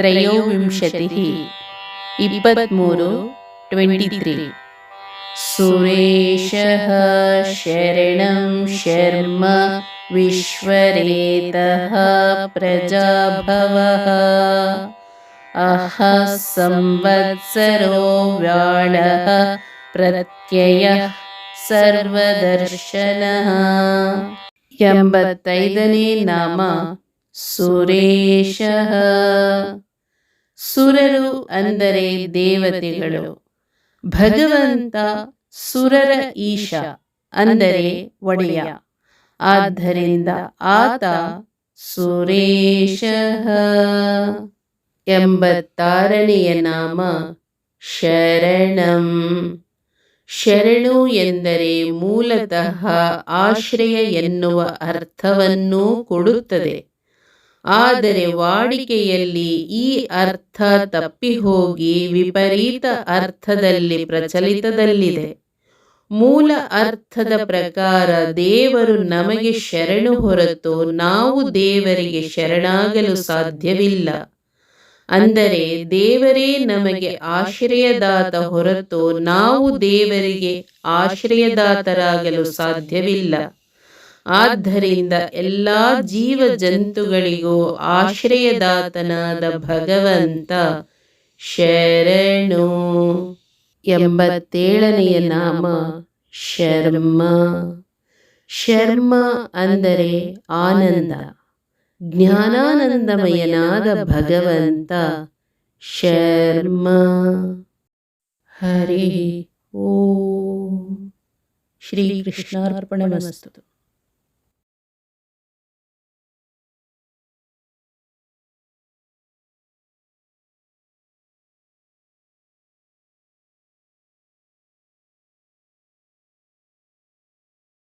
ತ್ರಯೋವಿಂಶತಿः ಇಪ್ಪತ್ತ್ಮೂರು twenty three ಸುರೇಶಃ ಶರಣಂ ಶರ್ಮ ವಿಶ್ವರೇತಃ ಪ್ರಜಾಭವಃ ಅಹ ಸಂವತ್ಸರೋ ವ್ಯಾಳಃ ಪ್ರತ್ಯಯಃ ಸರ್ವದರ್ಶನಃ ಎಂಬತ್ತೈದನೇ ನಾಮ ಸುರೇಶ ಸುರರು ಅಂದರೆ ದೇವತೆಗಳು. ಭಗವಂತ ಸುರರ ಈಶ ಅಂದರೆ ಒಡೆಯ. ಆದ್ದರಿಂದ ಆತ ಸುರೇಶ. ಎಂಬತ್ತಾರನೆಯ ನಾಮ ಶರಣಂ. ಶರಣು ಎಂದರೆ ಮೂಲತಃ ಆಶ್ರಯ ಎನ್ನುವ ಅರ್ಥವನ್ನೂ ಕೊಡುತ್ತದೆ. ಆದರೆ ವಾಡಿಕೆಯಲ್ಲಿ ಈ ಅರ್ಥ ತಪ್ಪಿಹೋಗಿ ವಿಪರೀತ ಅರ್ಥದಲ್ಲಿ ಪ್ರಚಲಿತದಲ್ಲಿದೆ. ಮೂಲ ಅರ್ಥದ ಪ್ರಕಾರ ದೇವರು ನಮಗೆ ಶರಣು ಹೊರತು ನಾವು ದೇವರಿಗೆ ಶರಣಾಗಲು ಸಾಧ್ಯವಿಲ್ಲ. ಅಂದರೆ ದೇವರೇ ನಮಗೆ ಆಶ್ರಯದಾತ ಹೊರತು ನಾವು ದೇವರಿಗೆ ಆಶ್ರಯದಾತರಾಗಲು ಸಾಧ್ಯವಿಲ್ಲ. ಆದ್ದರಿಂದ ಎಲ್ಲ ಜೀವ ಜಂತುಗಳಿಗೂ ಆಶ್ರಯದಾತನಾದ ಭಗವಂತ ಶರಣು. ಎಂಬತ್ತೇಳನೆಯ ನಾಮ ಶರ್ಮ. ಶರ್ಮ ಅಂದರೆ ಆನಂದ. ಜ್ಞಾನಾನಂದಮಯನಾದ ಭಗವಂತ ಶರ್ಮ. ಹರಿ ಓಂ. ಶ್ರೀಕೃಷ್ಣಾರ್ಪಣಮಸ್ತು.